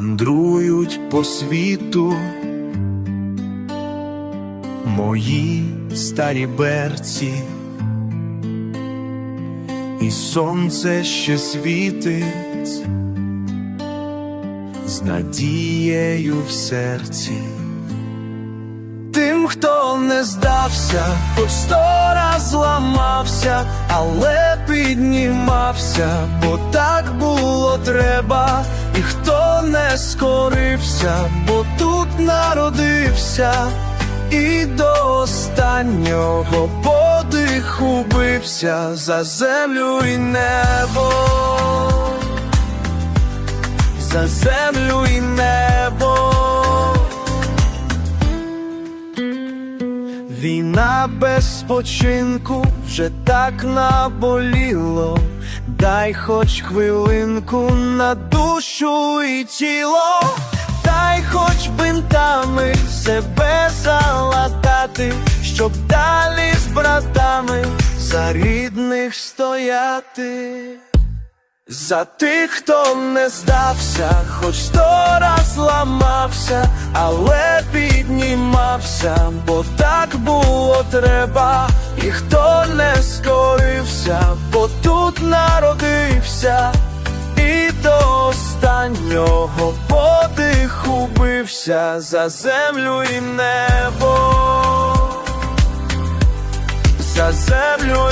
мандрують по світу. Мої старі берці, і сонце ще світить з надією в серці. Тим, хто не здався, хоч сто раз зламався, але піднімався, бо так було треба, і хто не скорився, бо тут народився, і до останнього подиху бився за землю і небо, за землю і Війна без спочинку вже так наболіло, дай хоч хвилинку на душу і тіло, дай хоч бинтами себе залатати, щоб далі з братами за рідних стояти. За тих, хто не здався, хоч сто раз ламався, але піднімався, бо треба, і хто не скорився, бо тут народився, і до останнього подиху бився за землю і небо, за землю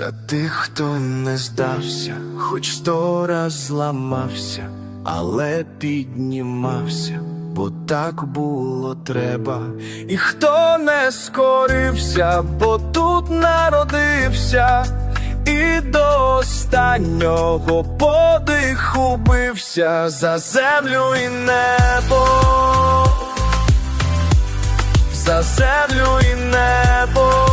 За тих, хто не здався, хоч сто раз зламався, але піднімався, бо так було треба, і хто не скорився, бо тут народився, і до останнього подиху бився за землю і небо, за землю і небо.